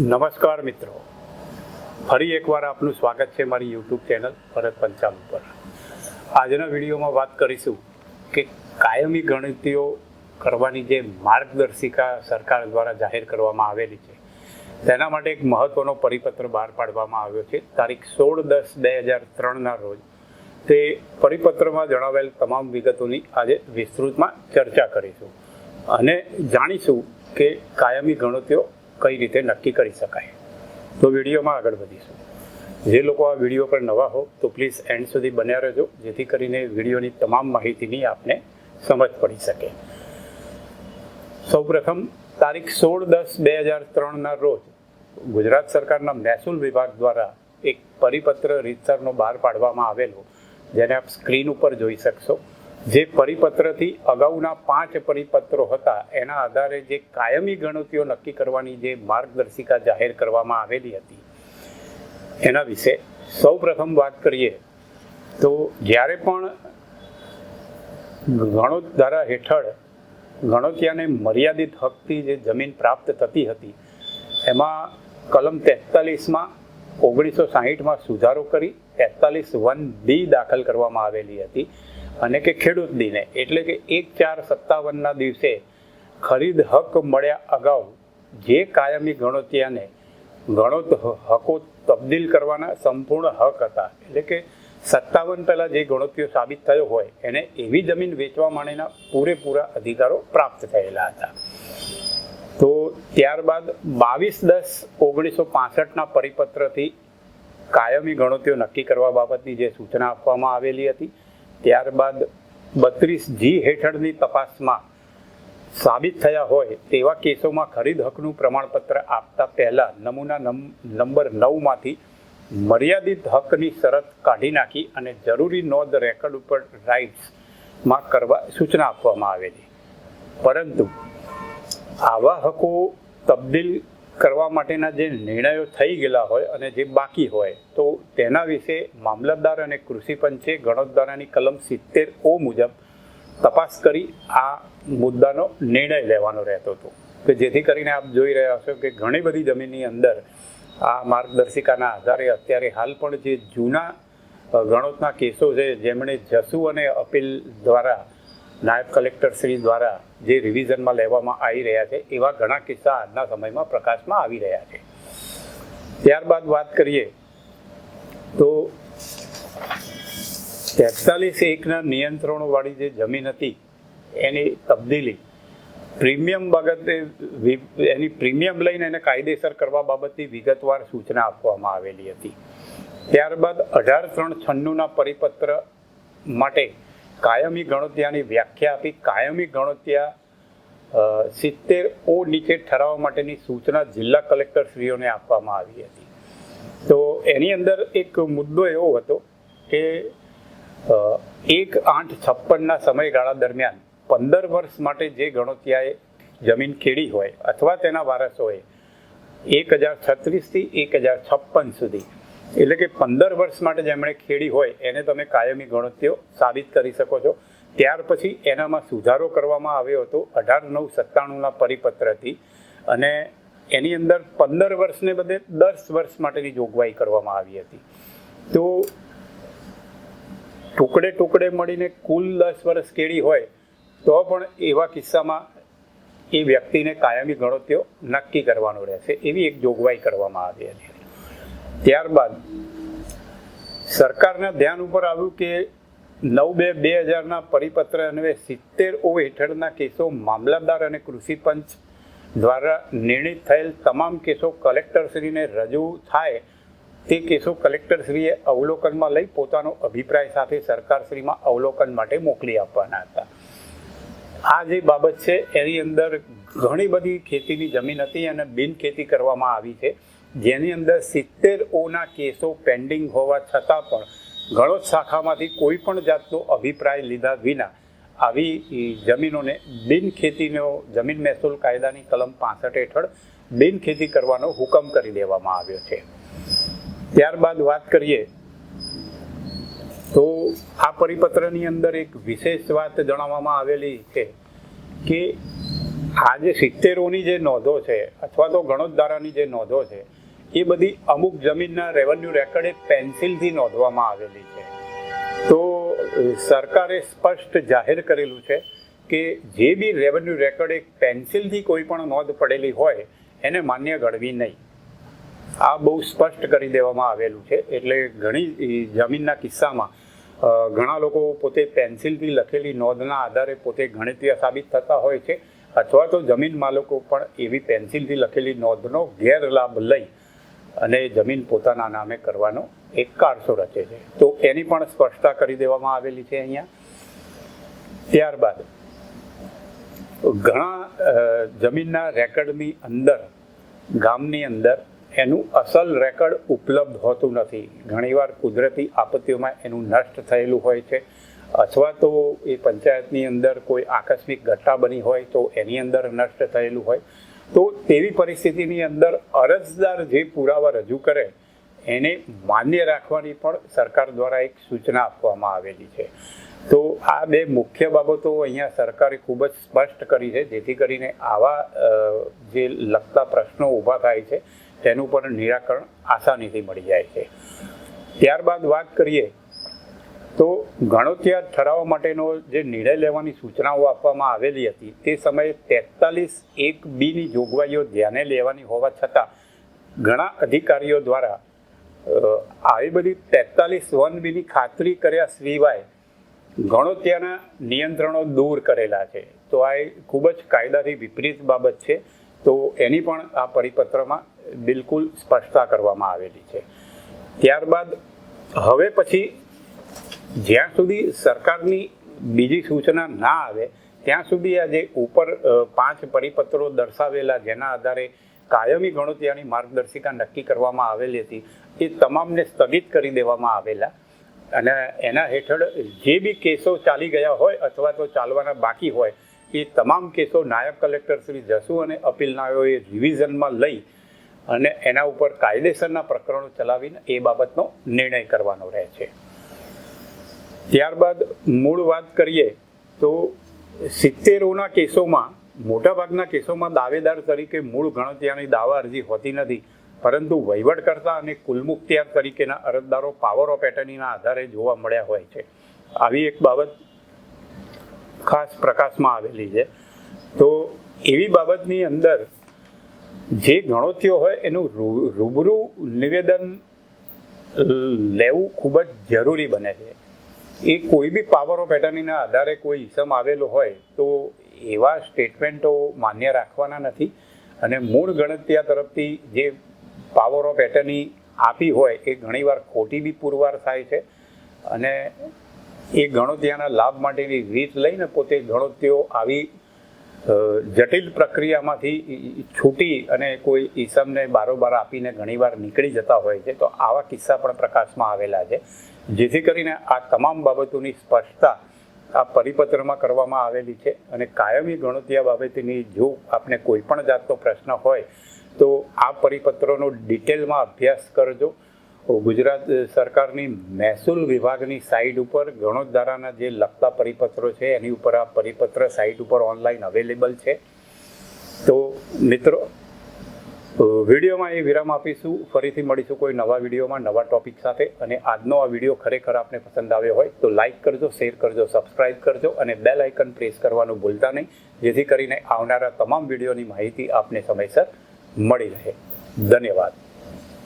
નમસ્કાર મિત્રો. ફરી એકવાર આપનું સ્વાગત છે મારી યુટ્યુબ ચેનલ ભરત પંચાલ ઉપર. આજના વિડીયોમાં વાત કરીશું કે કાયમી ગણતરીઓ કરવાની જે માર્ગદર્શિકા સરકાર દ્વારા જાહેર કરવામાં આવેલી છે, તેના માટે એક મહત્વનો પરિપત્ર બહાર પાડવામાં આવ્યો છે. તારીખ સોળ દસ બે હજાર ત્રણના રોજ તે પરિપત્રમાં જણાવેલ તમામ વિગતોની આજે વિસ્તૃતમાં ચર્ચા કરીશું અને જાણીશું કે કાયમી ગણતરીઓ કઈ રીતે નક્કી કરી શકાય. તો વિડીયોમાં આગળ વધીશું. જે લોકો આ વીડિયો પર નવા હો, તો પ્લીઝ એન્ડ સુધી બન્યા રહેજો, જેથી કરીને વિડીયોની તમામ માહિતીની આપને સમજ પડી શકે. સૌપ્રથમ, તારીખ સોળ દસ બે હજાર ત્રણના રોજ ગુજરાત સરકારના મહેસૂલ વિભાગ દ્વારા એક પરિપત્ર રીતસરનો બહાર પાડવામાં આવેલો, જેને આપ સ્ક્રીન ઉપર જોઈ શકશો. જે પરિપત્રથી અગાઉના પાંચ પરિપત્રો હતા, એના આધારે જે કાયમી ગણતરીઓ નક્કી કરવાની જે માર્ગદર્શિકા જાહેર કરવામાં આવેલી હતી, એના વિશે સૌ પ્રથમ વાત કરીએ તો જ્યારે પણ ગણોત ધારા હેઠળ ગણોતિયાને મર્યાદિત હકથી જે જમીન પ્રાપ્ત થતી હતી, એમાં કલમ તેતાલીસમાં ઓગણીસો સાહીઠમાં સુધારો કરી, તેતાલીસ વન બી દાખલ કરવામાં આવેલી હતી. અને કે ખેડૂત દિને. એટલે કે એક ચાર સત્તાવનના દિવસે ખરીદ હક મળ્યા અગાઉ જે કાયમી ગણોતિયાને ગણોત હકો તબદીલ કરવાના સંપૂર્ણ હક હતા. એટલે કે સત્તાવન પહેલાં જે ગણોતીઓ સાબિત થયો હોય, એને એવી જમીન વેચવા માટેના પૂરેપૂરા અધિકારો પ્રાપ્ત થયેલા હતા. તો ત્યારબાદ બાવીસ દસ ઓગણીસો પાસઠના પરિપત્રથી કાયમી ગણતરીઓ નક્કી કરવા બાબતની જે સૂચના આપવામાં આવેલી હતી ત્યારબાદ બત્રીસ જી હેઠળની તપાસમાં સાબિત થયા હોય તેવા કેસોમાં ખરીદ હકનું પ્રમાણપત્ર આપતા પહેલા નમૂના નંબર નવમાંથી મર્યાદિત હકની શરત કાઢી નાખી અને જરૂરી નોંધ રેકર્ડ ઉપર રાઇટ્સમાં કરવા સૂચના આપવામાં આવેલી. પરંતુ આવા હકો તબદીલ કરવા માટેના જે નિર્ણયો થઈ ગયેલા હોય અને જે બાકી હોય, તો તેના વિશે મામલતદાર અને કૃષિ પંચે ગણોતદારાની કલમ સિત્તેર ઓ મુજબ તપાસ કરી આ મુદ્દાનો નિર્ણય લેવાનો રહેતો હતો. કે જેથી કરીને આપ જોઈ રહ્યા છો કે ઘણી બધી જમીનની અંદર આ માર્ગદર્શિકાના આધારે અત્યારે હાલ પણ જે જૂના ગણોતના કેસો છે, જેમણે જસુ અને અપીલ દ્વારા નાયબ કલેક્ટર શ્રી દ્વારા જે રિવિઝનમાં લેવામાં આવી રહ્યા છે, એવા ઘણા કિસ્સા આજના સમયમાં પ્રકાશમાં આવી રહ્યા છે. ત્યારબાદ વાત કરીએ તો તેતાલીસ એકના નિયંત્રણોવાળી જે જમીન હતી, એની તબદીલી પ્રીમિયમ બાબતે એની પ્રીમિયમ લઈને એને કાયદેસર કરવા બાબતની વિગતવાર સૂચના આપવામાં આવેલી હતી. ત્યારબાદ અઢાર ત્રણ છન્નુના પરિપત્ર માટે કાયમી ગણોતિયાની વ્યાખ્યા આપી. કાયમી ગણોત્યા સિત્તેર ઓ નીચે ઠરાવવા માટેની સૂચના જિલ્લા કલેક્ટરશ્રીઓને આપવામાં આવી હતી. તો એની અંદર એક મુદ્દો એવો હતો કે એક આઠ છપ્પનના સમયગાળા દરમિયાન પંદર વર્ષ માટે જે ગણોતિયાએ જમીન ખેડી હોય અથવા તેના વારસોએ એક હજાર છત્રીસથી એક હજાર છપ્પન સુધી એટલે કે પંદર વર્ષ માટે જેમણે ખેડી હોય, એને તમે કાયમી ગણતરીઓ સાબિત કરી શકો છો. ત્યાર પછી એનામાં સુધારો કરવામાં આવ્યો હતો, અઢાર નવ સત્તાણુંના પરિપત્રથી. અને એની અંદર પંદર વર્ષને બદલે દસ વર્ષ માટેની જોગવાઈ કરવામાં આવી હતી. તો ટુકડે ટુકડે મળીને કુલ દસ વર્ષ કેળી હોય, તો પણ એવા કિસ્સામાં એ વ્યક્તિને કાયમી ગણતરીઓ નક્કી કરવાનો રહેશે. એવી એક જોગવાઈ કરવામાં આવી હતી. ત્યારબાદ સરકારના ધ્યાન ઉપર આવ્યું કે નવ બે બે હજારના પરિપત્ર અન્વયે સિત્તેર ઓ હેઠળના કેસો મામલતદાર અને કૃષિ પંચ દ્વારા નિર્ણિત થયેલ તમામ કેસો કલેક્ટરશ્રીને રજૂ થાય તે કેસો કલેક્ટરશ્રીએ અવલોકનમાં લઈ પોતાનો અભિપ્રાય સાથે સરકારશ્રીમાં અવલોકન માટે મોકલી આપવાના હતા. આ જે બાબત છે, એની અંદર ઘણી બધી ખેતીની જમીન હતી અને બિન ખેતી કરવામાં આવી છે. જેની અંદર સિત્તેર ઓના કેસો પેન્ડિંગ હોવા છતાં પણ ગણોત શાખામાંથી કોઈ પણ જાતનો અભિપ્રાય લીધા વિના આવી જમીનોને બિનખેતીનો જમીન મહેસૂલ કાયદાની કલમ પાસઠ હેઠળ બિનખેતી કરવાનો હુકમ કરી દેવામાં આવ્યો છે. ત્યારબાદ વાત કરીએ તો આ પરિપત્રની અંદર એક વિશેષ વાત જણાવવામાં આવેલી છે કે આ જે સિત્તેરોની જે નોંધો છે અથવા તો ગણોદ્ધારાની જે નોંધો છે એ બધી અમુક જમીનના રેવન્યુ રેકર્ડે પેન્સિલથી નોંધવામાં આવેલી છે. તો સરકારે સ્પષ્ટ જાહેર કરેલું છે કે જે બી રેવન્યુ રેકર્ડ પેન્સિલથી કોઈ પણ નોંધ પડેલી હોય, એને માન્ય ગણવી નહીં. આ બહુ સ્પષ્ટ કરી દેવામાં આવેલું છે. એટલે ઘણી જમીનના કિસ્સામાં ઘણા લોકો પોતે પેન્સિલથી લખેલી નોંધના આધારે પોતે ગણિતીય સાબિત થતા હોય છે, અથવા તો જમીન માલિકો પણ એવી પેન્સિલથી લખેલી નોંધનો ગેરલાભ લઈ અને જમીન પોતાના નામે કરવાનો એક કારસો રચે છે? તો એની પણ સ્પષ્ટતા કરી દેવામાં આવેલી છે અહીંયા. ત્યારબાદ, ઘણા જમીનના રેકર્ડની અંદર, ગામની અંદર એનું અસલ રેકર્ડ ઉપલબ્ધ હોતું નથી. ઘણીવાર કુદરતી આપત્તિઓમાં એનું નષ્ટ થયેલું હોય છે. અથવા તો એ પંચાયતની અંદર કોઈ આકસ્મિક ઘટના બની હોય તો એની અંદર નષ્ટ થયેલું હોય. તો તેવી પરિસ્થિતિની અંદર અરજદાર જે પુરાવા રજૂ કરે, એને માન્ય રાખવાની પણ સરકાર દ્વારા એક સૂચના આપવામાં આવેલી છે. તો આ બે મુખ્ય બાબતો અહીંયા સરકારે ખૂબ જ સ્પષ્ટ કરી છે, જેથી કરીને આવા જે લગતા પ્રશ્નો ઊભા થાય છે, તેનું પણ નિરાકરણ આસાનીથી મળી જાય છે. ત્યારબાદ વાત કરીએ તો ગણોત્યાર ઠરાવવા માટેનો જે નિર્ણય લેવાની સૂચનાઓ આપવામાં આવેલી હતી, તે સમયે તેતાલીસ એક બીની જોગવાઈઓ ધ્યાને લેવાની હોવા છતાં, ઘણા અધિકારીઓ દ્વારા આવી બધી તેતાલીસ વન બીની ખાતરી કર્યા સિવાય ગણોત્યાના નિયંત્રણો દૂર કરેલા છે. તો આ ખૂબ જ કાયદાથી વિપરીત બાબત છે. તો એની પણ આ પરિપત્રમાં બિલકુલ સ્પષ્ટતા કરવામાં આવેલી છે. ત્યારબાદ, હવે પછી જ્યાં સુધી સરકારની બીજી સૂચના ના આવે, ત્યાં સુધી આ જે ઉપર પાંચ પરિપત્રો દર્શાવેલા જેના આધારે કાયમી ગણોતિયાની માર્ગદર્શિકા નક્કી કરવામાં આવેલી હતી, એ તમામને સ્થગિત કરી દેવામાં આવેલા. અને એના હેઠળ જે બી કેસો ચાલી ગયા હોય અથવા તો ચાલવાના બાકી હોય, એ તમામ કેસો નાયબ કલેક્ટર શ્રી જસુ અને અપીલનાઓએ રિવિઝનમાં લઈ અને એના ઉપર કાયદેસરના પ્રકરણો ચલાવીને એ બાબતનો નિર્ણય કરવાનો રહે છે. ત્યારબાદ મૂળ વાત કરીએ તો સિત્તેરોના કેસોમાં, મોટાભાગના કેસોમાં દાવેદાર તરીકે મૂળ ગણતરીની દાવા અરજી હોતી નથી. પરંતુ વહીવટકર્તા અને કુલમુખત્યાર તરીકેના અરજદારો પાવર ઓફ એટર્નીના આધારે જોવા મળ્યા હોય છે. આવી એક બાબત ખાસ પ્રકાશમાં આવેલી છે. તો એવી બાબતની અંદર જે ગણોતીઓ હોય એનું રૂબરૂ નિવેદન લેવું ખૂબ જ જરૂરી બને છે. એ કોઈ બી પાવર ઓફ એટર્નીના આધારે કોઈ ઇસમ આવેલો હોય, તો એવા સ્ટેટમેન્ટો માન્ય રાખવાના નથી. અને મૂળ ગણતરીયા તરફથી જે પાવર ઓફ એટર્ની આપી હોય, એ ઘણીવાર ખોટી બી પુરવાર થાય છે. અને એ ગણોત્યાના લાભ માટેની રીત લઈને પોતે ગણોત્યો આવી જટિલ પ્રક્રિયામાંથી છૂટી અને કોઈ ઈસમને બારોબાર આપીને ઘણીવાર નીકળી જતા હોય છે. તો આવા કિસ્સા પણ પ્રકાશમાં આવેલા છે. જેથી કરીને આ તમામ બાબતોની સ્પષ્ટતા આ પરિપત્રમાં કરવામાં આવેલી છે અને કાયમી ગણોતિયા બાબતની જો આપને કોઈ પણ જાતનો પ્રશ્ન હોય, તો આ પરિપત્રનો ડિટેલમાં અભ્યાસ કરજો. ગુજરાત સરકારની મહેસૂલ વિભાગની સાઇટ ઉપર ગણોદ્ધારાના જે લગતા પરિપત્રો છે, એની ઉપર આ પરિપત્ર સાઇટ ઉપર ઓનલાઈન અવેલેબલ છે. તો મિત્રો વિડીયોમાં એ વિરામ આપીશું. ફરીથી મળીશું કોઈ નવા વિડીયોમાં, નવા ટોપિક સાથે. અને આજનો આ વીડિયો ખરેખર આપને પસંદ આવ્યો હોય તો લાઇક કરજો, શેર કરજો, સબસ્ક્રાઇબ કરજો અને બેલ આઇકન પ્રેસ કરવાનું ભૂલતા નહીં. જેથી કરીને આવનારા તમામ વિડીયોની માહિતી આપને સમયસર મળી રહે. ધન્યવાદ.